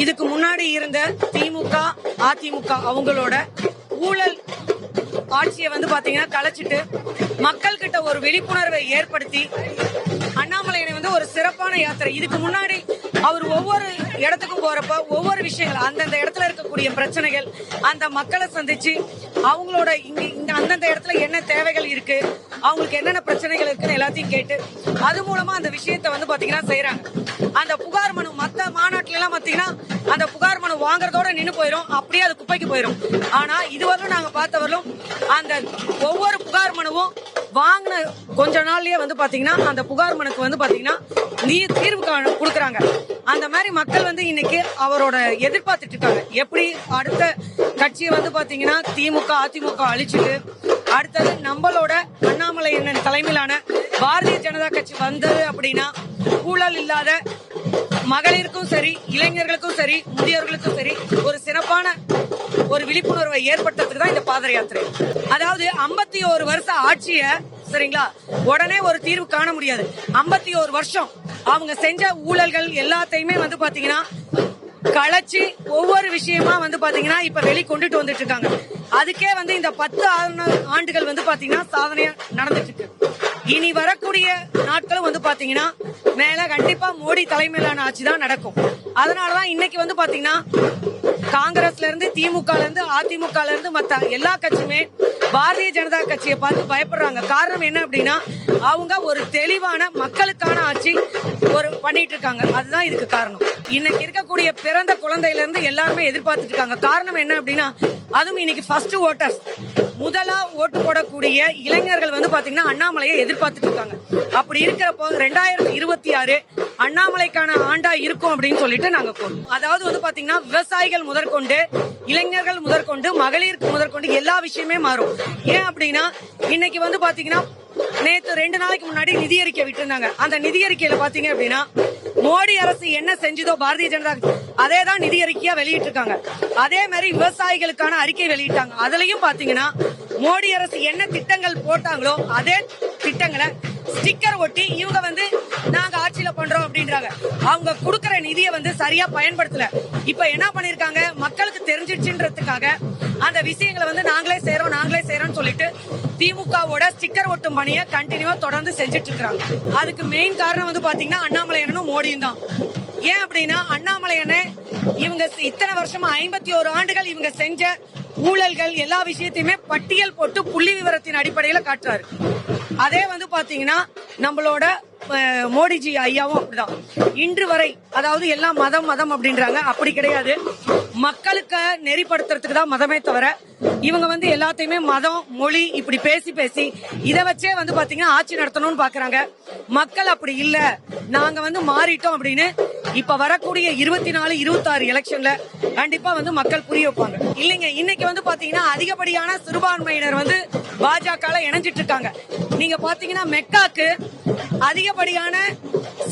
இதுக்கு முன்னாடி இருந்த திமுக அதிமுக அவங்களோட ஊழல் ஆட்சியை வந்து பாத்தீங்கன்னா கலைச்சிட்டு மக்கள் கிட்ட ஒரு விழிப்புணர்வை ஏற்படுத்தி அண்ணாமலையனை வந்து ஒரு சிறப்பான யாத்திரை. இதுக்கு முன்னாடி அவர் ஒவ்வொரு இடத்துக்கும் போறப்ப ஒவ்வொரு விஷயங்கள் அந்தந்த இடத்துல இருக்கக்கூடிய பிரச்சனைகள் அந்த மக்களை சந்திச்சு அவங்களோட இங்க இங்க அந்தந்த இடத்துல என்ன தேவைகள் இருக்கு அவங்களுக்கு என்னென்ன பிரச்சனைகள் இருக்குன்னு எல்லாத்தையும் கேட்டு அது மூலமா அந்த விஷயத்த வந்து பாத்தீங்கன்னா செய்யறாங்க அந்த புகார் மனு மத்த மாநாட்டுல எல்லாம் பாத்தீங்கன்னா அந்த புகார் மனு வாங்குறதோட நின்னு போயிடும் அப்படியே அது குப்பைக்கு போயிடும் ஆனா இதுவரையும் நாங்க பார்த்தவரும் அந்த ஒவ்வொரு புகார் மனுவும் வாங்கின கொஞ்ச நாள்லயே வந்து பாத்தீங்கன்னா அந்த புகார் மனுக்கு வந்து பாத்தீங்கன்னா நீ தீர்வு காண- அந்த மாதிரி மக்கள் வந்து இன்னைக்கு அவரோட எதிர்பார்த்துட்டு இருக்காங்க. எப்படி அடுத்த கட்சியை வந்து பாத்தீங்கன்னா திமுக அதிமுக அழிச்சிட்டு அடுத்தது நம்மளோட அண்ணாமலை அண்ணன் தலைமையிலான பாரதிய ஜனதா கட்சி வந்தது அப்படின்னா ஊழல் இல்லாத மகளிருக்கும் சரி இளைஞர்களுக்கும் சரி முதியோர்களுக்கும் சரி ஒரு சிறப்பான ஒரு விழிப்புணர்வை ஏற்படுத்துறதுக்கு தான் இந்த பாத யாத்திரை. அதாவது 51 ஒரு வருஷ ஆட்சிய சரிங்களா உடனே ஒரு தீர்வு காண முடியாது. 51 ஒரு வருஷம் அவங்க செஞ்ச ஊழல்கள் எல்லாத்தையுமே வந்து பாத்தீங்கன்னா களைச்சி ஒவ்வொரு விஷயமா வந்து பாத்தீங்கன்னா இப்ப வெளி கொண்டுட்டு வந்துட்டு இருக்காங்க. அதுக்கே வந்து இந்த பத்து ஆண்டுகள் வந்து பாத்தீங்கன்னா சாதனையா நடந்துட்டு இருக்கு. இனி வரக்கூடிய நாட்களும் வந்து பாத்தீங்கன்னா மேல கண்டிப்பா மோடி தலைமையிலான ஆட்சி தான் நடக்கும். அதனாலதான் இன்னைக்கு வந்து பாத்தீங்கன்னா காங்கிரஸ்ல இருந்து திமுக இருந்து அதிமுக இருந்து மத்த எல்லா கட்சியுமே பாரதிய ஜனதா கட்சியை பார்த்து பயப்படுறாங்க. காரணம் என்ன அப்படின்னா அவங்க ஒரு தெளிவான மக்களுக்கான ஆட்சி ஒரு பண்ணிட்டு இருக்காங்க. அதுதான் இதுக்கு காரணம். இன்னைக்கு இருக்கக்கூடிய பிறந்த குழந்தையில இருந்து எல்லாருமே எதிர்பார்த்துட்டு இருக்காங்க. காரணம் என்ன அப்படின்னா அதுவும் இன்னைக்கு ஃபர்ஸ்ட் ஓட்டர்ஸ் முதலா ஓட்டு போடக்கூடிய இளைஞர்கள் வந்து பாத்தீங்கன்னா அண்ணாமலையை எதிர்பார்த்துட்டு இருக்காங்க. அப்படி இருக்கிறப்போ ரெண்டாயிரத்தி இருபத்தி ஆறு அண்ணாமலைக்கான ஆண்டா இருக்கும் அப்படின்னு சொல்லிட்டு நாங்க கூறுறோம் அதாவது வந்து பாத்தீங்கன்னா விவசாயிகள் முதற்கொண்டு இளைஞர்கள் முதற்கொண்டு மகளிருக்கு முதற்கொண்டு எல்லா விஷயமே மாறும். ஏன் அப்படின்னா இன்னைக்கு வந்து பாத்தீங்கன்னா நேத்து ரெண்டு நாளைக்கு முன்னாடி நிதி அறிக்கை விட்டுருந்தாங்க. அந்த நிதி அறிக்கையில பாத்தீங்க அப்படின்னா மோடி அரசு என்ன செஞ்சதோ பாரதிய ஜனதா அதே தான் நிதி அறிக்கையா வெளியிட்டிருக்காங்க. அதே மாதிரி விவசாயிகளுக்கான அறிக்கை வெளியிட்டாங்க. அதுலயும் பாத்தீங்கன்னா மோடி அரசு என்ன திட்டங்கள் போட்டாங்களோ அதே திட்டங்களை ஸ்டிக்கர் ஒட்டி இவங்க வந்து நாங்க ஆட்சியில பண்றோம் அப்படின்றாங்க. அவங்க கொடுக்கற நிதியை வந்து சரியா பயன்படுத்தல. இப்ப என்ன பண்ணிருக்காங்க? மக்களுக்கு தெரிஞ்சிடுச்சுன்றதுக்காக அந்த விஷயங்களை வந்து நாங்களே செய்யறோம் நாங்களே செய்றோம்னு சொல்லிட்டு திமுகவோட ஸ்டிக்கர் ஒட்டும் பணியை கண்டினியூவா தொடர்ந்து செஞ்சுட்டு இருக்காங்க அதுக்கு மெயின் காரணம் வந்து பாத்தீங்கன்னா அண்ணாமலையனும் மோடியும் தான். ஏன் அப்படின்னா அண்ணாமலையனை இவங்க இத்தனை வருஷமா ஐம்பத்தி ஒரு ஆண்டுகள் இவங்க செஞ்ச ஊழல்கள் எல்லா விஷயத்தையுமே பட்டியல் போட்டு புள்ளி விவரத்தின் அடிப்படையில காட்டுறாரு. அதே வந்து பாத்தீங்கன்னா நம்மளோட மோடிஜி ஐயாவும் அப்படிதான். இன்று வரை அதாவது எல்லாம் மதம் மதம் அப்படின்றாங்க. அப்படி கிடையாது. மக்களுக்கு நெறிப்படுத்துறதுக்கு தான் மதமே தவிர இவங்க வந்து எல்லாத்தையுமே மதம் மொழி இப்படி பேசி பேசி இதை வச்சே வந்து பாத்தீங்கன்னா ஆட்சி நடத்தணும்னு பாக்குறாங்க. மக்கள் அப்படி இல்ல. நாங்க வந்து மாறிட்டோம் அப்படின்னு இப்ப வரக்கூடிய இருபத்தி நாலு இருபத்தாறு எலெக்ஷன்ல கண்டிப்பா வந்து மக்கள் புரிய வைப்பாங்க. இல்லைங்க இன்னைக்கு வந்து பாத்தீங்கன்னா அதிகப்படியான சிறுபான்மையினர் வந்து பாஜக இணைஞ்சிட்டு இருக்காங்க. நீங்க பாத்தீங்கன்னா மெக்காக்கு அதிகப்படியான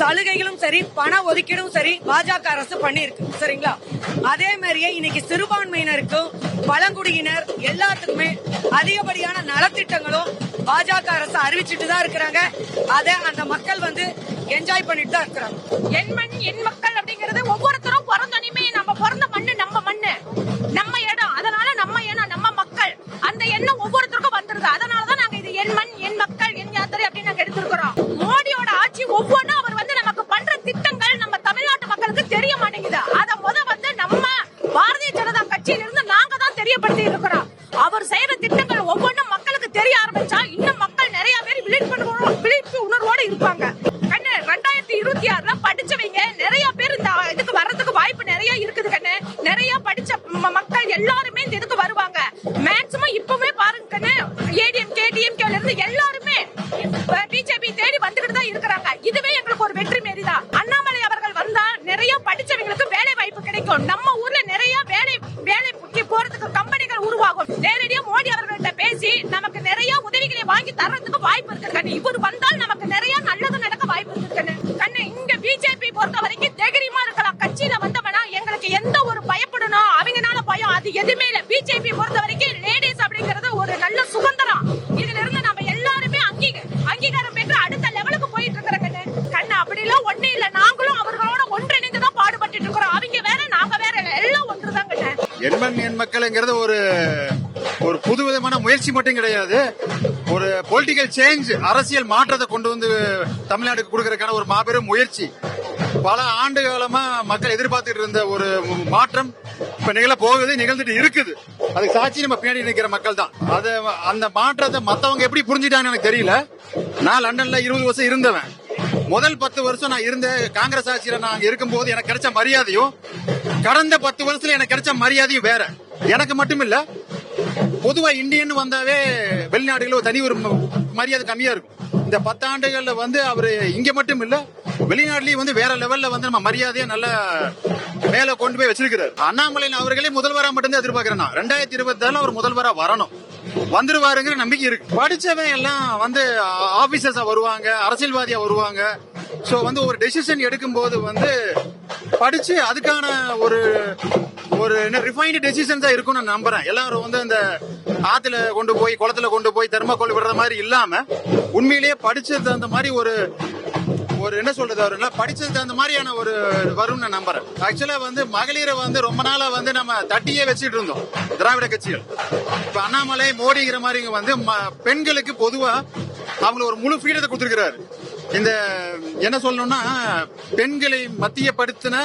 சலுகைகளும் சரி பண ஒதுக்கீடும் சரி பாஜக அரசு பண்ணியிருக்கு. சரிங்களா? அதே மாதிரியே இன்னைக்கு சிறுபான்மையினருக்கும் பழங்குடியினர் எல்லாத்துக்குமே அதிகப்படியான நலத்திட்டங்களும் பாஜக அரசு அறிவிச்சிட்டு தான் இருக்கிறாங்க. அதை அந்த மக்கள் வந்து என்ஜாய் பண்ணிட்டு தான் இருக்கிறாங்க. என் மண் என் மக்கள் என் மக்கள்ங்கிறது ஒரு ஒரு புது விதமான முயற்சி மட்டும் கிடையாது. ஒரு பொலிட்டிக்கல் சேஞ்ச் அரசியல் மாற்றத்தை கொண்டு வந்து தமிழ்நாட்டுக்கு கொடுக்கறதுக்கான ஒரு மாபெரும் முயற்சி. பல ஆண்டு காலமா மக்கள் எதிர்பார்த்துட்டு இருந்த ஒரு மாற்றம் இப்ப நிகழ போகுது நிகழ்ந்துட்டு இருக்குது. அதுக்கு சாட்சி நம்ம பின்னாடி நிற்கிற மக்கள் தான். அது அந்த மாற்றத்தை மத்தவங்க எப்படி புரிஞ்சுட்டாங்கன்னு எனக்கு தெரியல. நான் லண்டன்ல இருபது வருஷம் இருந்தவன். முதல் பத்து வருஷம் நான் இருந்த காங்கிரஸ் ஆட்சியில நான் இருக்கும்போது எனக்கு கிடைச்ச மரியாதையும் கடந்த பத்து வருஷத்துல எனக்கு கிடைச்ச மரியாதையும் வேற. எனக்கு மட்டும் இல்ல பொதுவா இந்தியன் வந்தாவே வெளிநாடுகளில் தனி ஒரு மரியாதை கம்மியா இருக்கும். இந்த பத்தாண்டுகள்ல வந்து அவரு இங்க மட்டும் இல்ல வெளிநாட்டுலயும் வந்து வேற லெவல்ல வந்து நம்ம மரியாதையை நல்லா மேல கொண்டு போய் வச்சிருக்கிறார். அண்ணாமலை அவர்களே முதல்வரா மட்டும்தான் எதிர்பார்க்கிறேன் ரெண்டாயிரத்தி இருபத்தி அவர் முதல்வரா வரணும். வந்துருவாருங்கிற நம்பிக்கை இருக்கு. படிச்சவன் எல்லாம் வந்து ஆபீசர்ஸா வருவாங்க அரசியல்வாதியா வருவாங்க. சோ வந்து ஒரு டெசிஷன் எடுக்கும்போது வந்து படிச்சு அதுக்கான ஒரு ஒரு என்ன ரிஃபைன்டு டெசிஷன் தான் இருக்கும்னு நான் நம்புறேன். எல்லாரும் வந்து இந்த ஆத்துல கொண்டு போய் குளத்துல கொண்டு போய் தெர்மாக்கோல் விடுற மாதிரி இல்லாம உண்மையிலேயே படிச்சது அந்த மாதிரி ஒரு ஒரு என்ன சொல்றது அவர் நல்லா படிச்சதுக்கு அந்த மாதிரியான ஒரு வரும்னு நான் நம்புறேன். ஆக்சுவலா வந்து மகளிரை வந்து ரொம்ப நாளா வந்து நம்ம தட்டியே வச்சுட்டு இருந்தோம் திராவிட கட்சிகள். இப்ப அண்ணாமலை மோடிங்கிற மாதிரி வந்து ம- பெண்களுக்கு பொதுவா அவங்களுக்கு ஒரு முழு ஃப்ரீடத்தை கொடுத்துருக்கிறாரு. இந்த என்ன சொல்லணும்னா பெண்களை மத்தியப்படுத்தின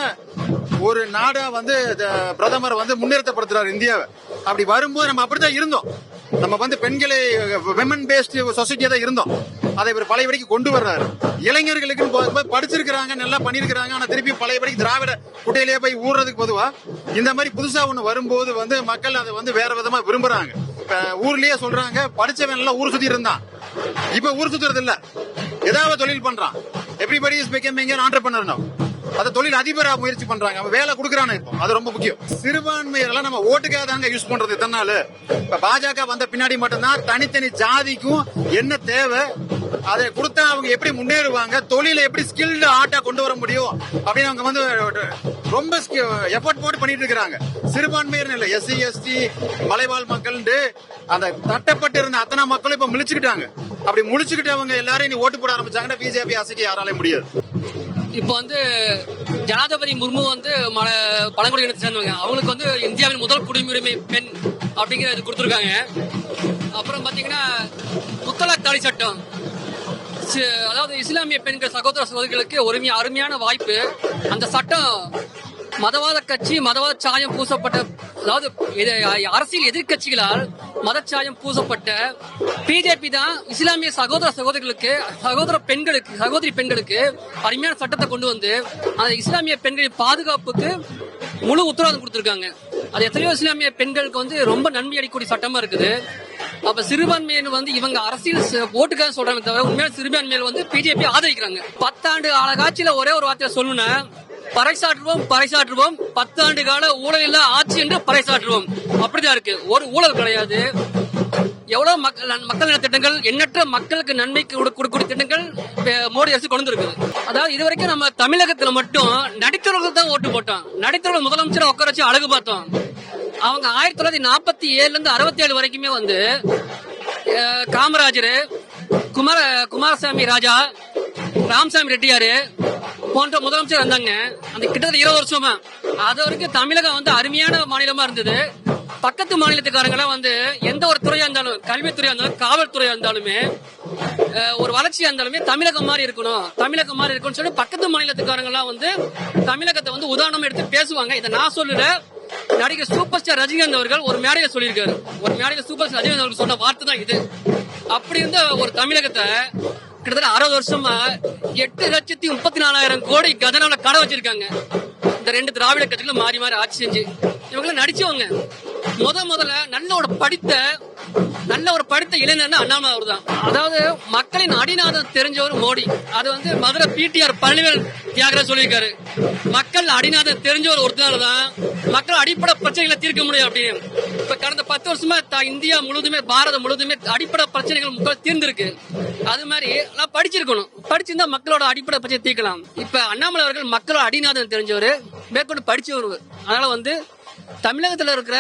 ஒரு நாடா வந்து பிரதமர் வந்து முன்னிறுத்தப்படுத்துறாரு இந்தியாவை. அப்படி வரும்போது நம்ம அப்படித்தான் இருந்தோம். நம்ம வந்து பெண்களை விமன் பேஸ்ட் சொசைட்டியா தான் இருந்தோம். அதை இவர் பழையபடிக்கு கொண்டு வர்றாரு. இளைஞர்களுக்கு போகும்போது படிச்சிருக்கிறாங்க நல்லா பண்ணிருக்கிறாங்க. ஆனா திருப்பி பழையபடிக்கு திராவிட குட்டையிலேயே போய் ஊடுறதுக்கு பொதுவா இந்த மாதிரி புதுசா ஒண்ணு வரும்போது வந்து மக்கள் அதை வந்து வேற விதமா விரும்புறாங்க. இப்ப ஊர்லயே சொல்றாங்க படிச்சவன் எல்லாம் ஊர் சுத்தி இருந்தான். இப்ப ஊர் சுத்துறது இல்ல. ஏதாவது தொழில் பண்றான். Everybody is becoming entrepreneur now அத தொழில் அதிபரா முயற்சி பண்றாங்க. அவன் வேலை கொடுக்கறானு இப்போ. அது ரொம்ப முக்கியம். சிறுபான்மையெல்லாம் நம்ம ஓட்டுக்காக தாங்க யூஸ் பண்றது இத்தனை நாள். இப்ப பாஜக வந்த பின்னாடி மட்டும்தான் தனித்தனி ஜாதிக்கும் என்ன தேவை? அதை கொடுத்தா அவங்க எப்படி முன்னேறுவாங்க? தொழிலை எப்படி ஸ்கில்டு ஆட்டா கொண்டு வர முடியும்? அப்படின்னு அவங்க வந்து ரொம்ப எஃபர்ட் போட்டு பண்ணிட்டு இருக்கிறாங்க. சிறுபான்மையர் இல்ல எஸ்சி எஸ்டி மலைவாழ் மக்கள் அந்த தட்டப்பட்டு இருந்த அத்தனை மக்களும் இப்ப முழிச்சுக்கிட்டாங்க. அப்படி முழிச்சுக்கிட்டவங்க எல்லாரும் இனி ஓட்டு போட ஆரம்பிச்சாங்கன்னா பிஜேபி அசைக்க யாராலையும் முடியாது. இப்போ வந்து ஜனாதிபதி முர்மு வந்து மல- பழங்குடி இனத்தை சேர்ந்தவங்க. அவங்களுக்கு வந்து இந்தியாவின் முதல் குடியுரிமை பெண் அப்படிங்கிற இது கொடுத்துருக்காங்க. அப்புறம் பாத்தீங்கன்னா முத்தலாக் தாலி சட்டம். அதாவது இஸ்லாமிய பெண்கள் சகோதர சகோதரிகளுக்கு ஒரு அருமையான வாய்ப்பு. அந்த சட்டம் மதவாத கட்சி மதவாத சாயம் பூசப்பட்ட அதாவது அரசியல் எதிர்க்கட்சிகளால் மதச்சாயம் பூசப்பட்ட பிஜேபி தான் இஸ்லாமிய சகோதர சகோதரிகளுக்கு சகோதர பெண்களுக்கு சகோதரி பெண்களுக்கு அருமையான சட்டத்தை கொண்டு வந்து அந்த இஸ்லாமிய பெண்களின் பாதுகாப்புக்கு முழு உத்தரவாதம் கொடுத்திருக்காங்க. அது எத்தனையோ இஸ்லாமிய பெண்களுக்கு வந்து ரொம்ப நன்மை அடிக்கூடிய சட்டமா இருக்குது. அப்ப சிறுபான்மையினர் வந்து இவங்க அரசியல் ஓட்டுக்காக சொல்றாங்க தவிர உண்மையான சிறுபான்மையினர் வந்து பிஜேபி ஆதரிக்கிறாங்க. பத்தாண்டு ஆட்சியில ஒரே ஒரு வார்த்தையை சொல்லணும்னா பறைசாற்றுவோம் பறைசாற்றுவோம். பத்தாண்டு கால ஊழல் இல்ல ஆட்சி என்று பறைசாற்றுவோம். அப்படிதான் இருக்கு. ஒரு ஊழல் கிடையாது. எவ்வளவு மக்கள் மக்கள் நல திட்டங்கள் எண்ணற்ற மக்களுக்கு நன்மைக்கு கொடுக்கக்கூடிய திட்டங்கள் மோடி அரசு கொண்டு இருக்குது அதாவது இதுவரைக்கும் நம்ம தமிழகத்துல மட்டும் நடித்தவர்கள் தான் ஓட்டு போட்டோம். நடித்தவர்கள் முதலமைச்சரை உட்கார வச்சு அழகு பார்த்தோம். அவங்க ஆயிரத்தி தொள்ளாயிரத்தி நாற்பத்தி ஏழுல இருந்து அறுபத்தி ஏழு வரைக்குமே வந்து காமராஜர் குமார குமாரசாமி ராஜா ராமசாமி ரெட்டியாரு போன்ற முதலமைச்சர் வந்தாங்க. அந்த கிட்டத்தட்ட இருபது வருஷமா. அது வரைக்கும் தமிழகம் வந்து அருமையான மாநிலமா இருந்தது. பக்கத்து மாநிலத்துக்காரங்களாம் வந்து எந்த ஒரு துறையா இருந்தாலும் கல்வித்துறையா இருந்தாலும் காவல்துறையா இருந்தாலுமே ஒரு வளர்ச்சியா இருந்தாலுமே தமிழகம் மாதிரி இருக்கணும். தமிழகம் மாதிரி இருக்கணும்னு சொல்லி பக்கத்து மாநிலத்துக்காரங்களாம் வந்து தமிழகத்தை வந்து உதாரணம் எடுத்து பேசுவாங்க. இதை நான் சொல்லல. நடிகர் சூப்பர் ஸ்டார் ரஜினிகாந்த் அவர்கள் ஒரு மேடையில சொல்லியிருக்காரு. ஒரு மேடையில சூப்பர் ஸ்டார் ரஜினிகாந்த் அவர்கள் சொன்ன வார்த்தை தான் இது. அப்படி இருந்த ஒரு தமிழகத்தை கிட்டத்தட்ட அறுபது வருஷமா எட்டு லட்சத்தி முப்பத்தி நாலாயிரம் கோடி கதனால கடை வச்சிருக்காங்க. இந்த ரெண்டு திராவிட கட்சிகளும் மாறி மாறி ஆட்சி செஞ்சு இவங்களாம் நடிச்சவங்க. முத முதல்ல நல்ல ஒரு படித்த நல்ல ஒரு படித்த இளைஞர்னா அண்ணாமலை அவர் தான் அதாவது மக்களின் அடிநாதம் தெரிஞ்சவர் மோடி. அது வந்து மதுரை பிடிஆர் பழனிவேல் தியாகராஜ் சொல்லியிருக்காரு. மக்கள் அடிநாதம் தெரிஞ்சவர் ஒருத்தனால தான் மக்கள் அடிப்படை பிரச்சனைகளை தீர்க்க முடியும் அப்படின்னு. இப்ப கடந்த பத்து வருஷமா இந்தியா முழுதுமே பாரதம் முழுதுமே அடிப்படை பிரச்சனைகள் முக்கால் தீர்ந்திருக்கு. அது மாதிரி நான் படிச்சிருக்கணும். படிச்சிருந்தா மக்களோட அடிப்படை பிரச்சனை தீர்க்கலாம். இப்ப அண்ணாமலை அவர்கள் மக்களோட அடிநாதம் தெரிஞ்சவர். மேற்கொண்டு படிச்சவர் அதனால வந்து தமிழகத்துல இருக்கிற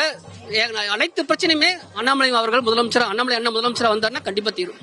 அனைத்து பிரச்சனையுமே அண்ணாமலை அவர்கள் முதலமைச்சர் அண்ணாமலை அண்ணன் முதலமைச்சரா வந்தாருன்னா கண்டிப்பா தீரும்.